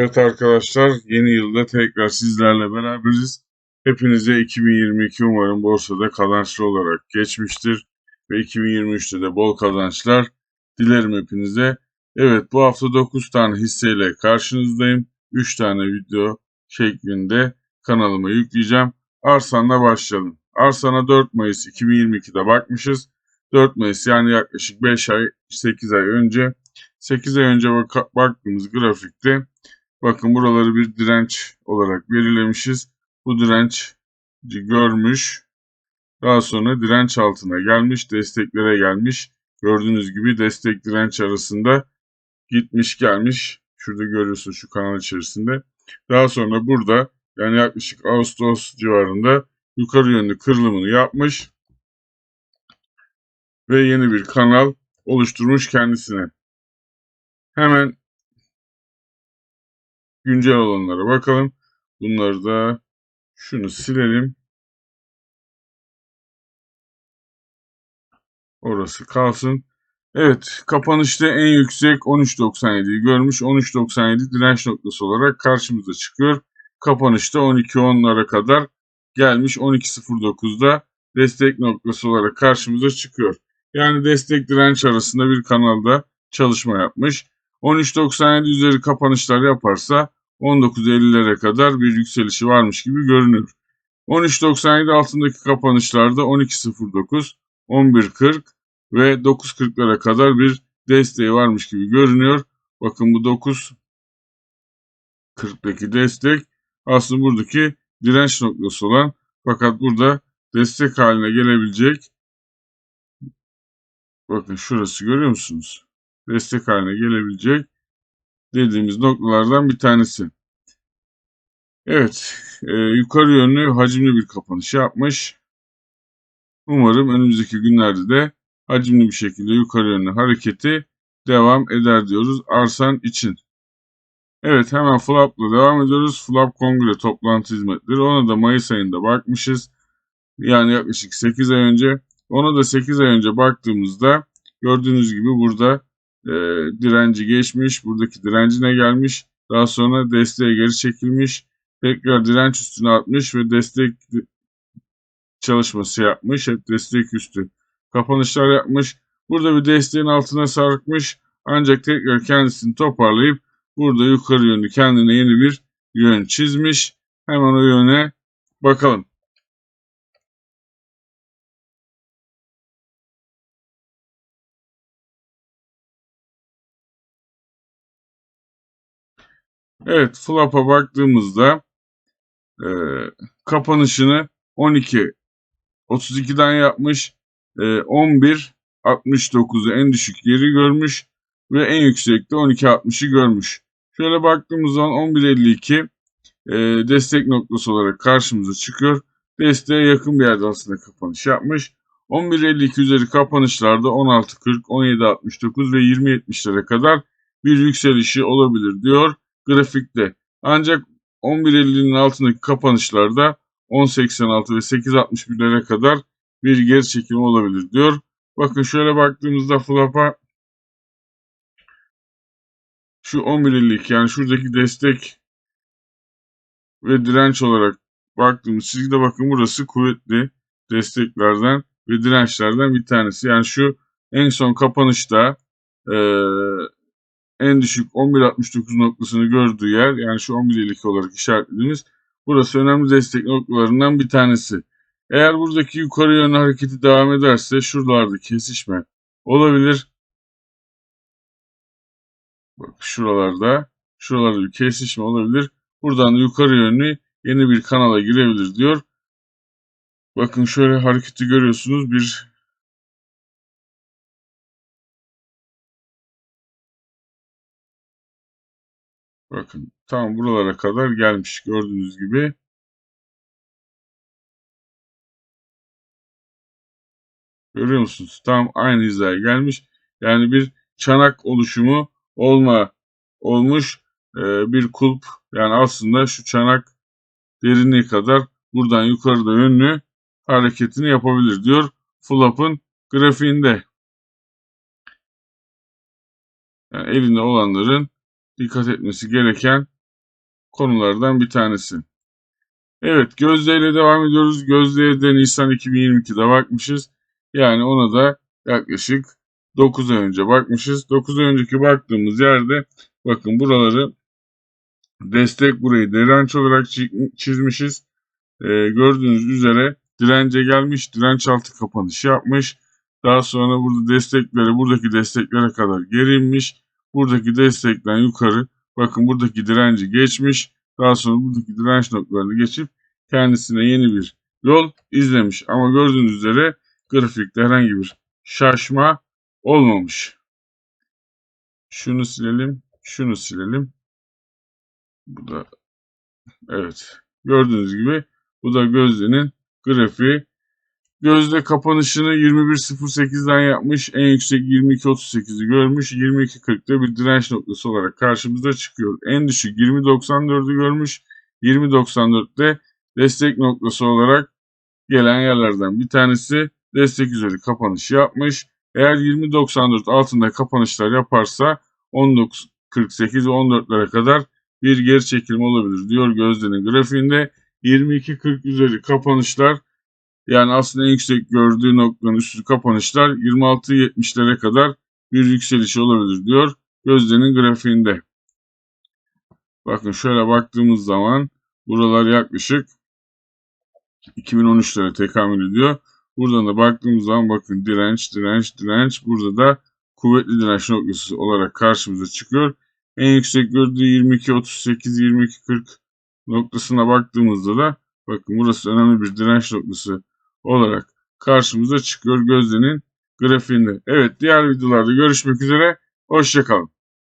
Evet arkadaşlar yeni yılda tekrar sizlerle beraberiz. Hepinize 2022 umarım borsada kazançlı olarak geçmiştir. Ve 2023'te de bol kazançlar dilerim hepinize. Evet bu hafta 9 tane hisseyle karşınızdayım. 3 tane video şeklinde kanalıma yükleyeceğim. Arsan'la başlayalım. Arsan'a 4 Mayıs 2022'de bakmışız. 4 Mayıs yani yaklaşık 5 ay 8 ay önce 8 ay önce bak baktığımız grafikte bakın buraları bir direnç olarak belirlemişiz. Bu direnç görmüş. Daha sonra direnç altına gelmiş, desteklere gelmiş. Gördüğünüz gibi destek direnç arasında gitmiş gelmiş. Şurada görüyorsunuz şu kanal içerisinde. Daha sonra burada yani yaklaşık Ağustos civarında yukarı yönlü kırılımını yapmış ve yeni bir kanal oluşturmuş kendisine. Hemen güncel olanlara bakalım. Bunları da şunu silelim. Orası kalsın. Evet kapanışta en yüksek 13.97'yi görmüş. 13.97 direnç noktası olarak karşımıza çıkıyor. Kapanışta 12.10'lara kadar gelmiş. 12.09'da destek noktası olarak karşımıza çıkıyor. Yani destek direnç arasında bir kanalda çalışma yapmış. 13.97 üzeri kapanışlar yaparsa 19.50'lere kadar bir yükselişi varmış gibi görünür. 13.97 altındaki kapanışlarda 12.09, 11.40 ve 9.40'lara kadar bir desteği varmış gibi görünüyor. Bakın bu 9.40'daki destek aslında buradaki direnç noktası olan fakat burada destek haline gelebilecek bakın şurası görüyor musunuz? Destek haline gelebilecek dediğimiz noktalardan bir tanesi. Evet, e, yukarı yönlü hacimli bir kapanış yapmış. Umarım önümüzdeki günlerde de hacimli bir şekilde yukarı yönlü hareketi devam eder diyoruz Arsan için. Evet hemen Flap'la devam ediyoruz. Flap Kongre toplantı hizmetleri. Ona da Mayıs ayında bakmışız. Yani yaklaşık 8 ay önce. Ona da 8 ay önce baktığımızda gördüğünüz gibi burada e, direnci geçmiş. Buradaki direncine gelmiş. Daha sonra desteğe geri çekilmiş. Tekrar direnç üstüne atmış ve destek çalışması yapmış. Hep destek üstü kapanışlar yapmış. Burada bir desteğin altına sarkmış. Ancak tekrar kendisini toparlayıp burada yukarı yönlü kendine yeni bir yön çizmiş. Hemen o yöne bakalım. Evet flap'a baktığımızda e, kapanışını 12 32'den yapmış. E, 11 69'u en düşük yeri görmüş ve en yüksekte 12.60'ı görmüş. Şöyle baktığımız zaman 11.52 e, destek noktası olarak karşımıza çıkıyor. Desteğe yakın bir yerde aslında kapanış yapmış. 11.52 üzeri kapanışlarda 16.40, 17.69 ve 20.70'lere kadar bir yükselişi olabilir diyor grafikte. Ancak 11.50'nin altındaki kapanışlarda 10.86 ve 8.61'lere kadar bir geri çekilme olabilir diyor. Bakın şöyle baktığımızda flap'a şu 11.52 yani şuradaki destek ve direnç olarak baktığımız çizgide bakın burası kuvvetli desteklerden ve dirençlerden bir tanesi. Yani şu en son kapanışta e, en düşük 11.69 noktasını gördüğü yer yani şu 11.52 olarak işaretlediğimiz burası önemli destek noktalarından bir tanesi. Eğer buradaki yukarı yönlü hareketi devam ederse şuralarda kesişme olabilir. Bak şuralarda şuralarda bir kesişme olabilir. Buradan da yukarı yönlü yeni bir kanala girebilir diyor. Bakın şöyle hareketi görüyorsunuz. Bir Bakın tam buralara kadar gelmiş gördüğünüz gibi. Görüyor musunuz? Tam aynı hizaya gelmiş. Yani bir çanak oluşumu olma olmuş e, bir kulp. Yani aslında şu çanak derinliği kadar buradan yukarıda yönlü hareketini yapabilir diyor. Flap'ın grafiğinde. Yani elinde olanların dikkat etmesi gereken konulardan bir tanesi. Evet Gözde ile devam ediyoruz. Gözde'ye de Nisan 2022'de bakmışız. Yani ona da yaklaşık 9 ay önce bakmışız. 9 ay önceki baktığımız yerde bakın buraları destek burayı direnç olarak çi- çizmişiz. Ee, gördüğünüz üzere dirence gelmiş. Direnç altı kapanış yapmış. Daha sonra burada destekleri buradaki desteklere kadar gerilmiş. Buradaki destekten yukarı bakın buradaki direnci geçmiş. Daha sonra buradaki direnç noktalarını geçip kendisine yeni bir yol izlemiş. Ama gördüğünüz üzere grafikte herhangi bir şaşma olmamış. Şunu silelim, şunu silelim. Bu da evet. Gördüğünüz gibi bu da Gözde'nin grafiği. Gözde kapanışını 21.08'den yapmış. En yüksek 22.38'i görmüş. 22.40'da bir direnç noktası olarak karşımıza çıkıyor. En düşük 20.94'ü görmüş. 20.94'te destek noktası olarak gelen yerlerden bir tanesi destek üzeri kapanış yapmış. Eğer 20.94 altında kapanışlar yaparsa 19.48 ve 14'lere kadar bir geri çekilme olabilir diyor Gözde'nin grafiğinde. 22.40 üzeri kapanışlar yani aslında en yüksek gördüğü noktanın üstü kapanışlar 26.70'lere kadar bir yükseliş olabilir diyor Gözde'nin grafiğinde. Bakın şöyle baktığımız zaman buralar yaklaşık 2013'lere tekamül ediyor. Buradan da baktığımız zaman bakın direnç, direnç, direnç. Burada da kuvvetli direnç noktası olarak karşımıza çıkıyor. En yüksek gördüğü 22.38, 22.40 noktasına baktığımızda da bakın burası önemli bir direnç noktası olarak karşımıza çıkıyor Gözde'nin grafiğinde. Evet diğer videolarda görüşmek üzere. Hoşçakalın.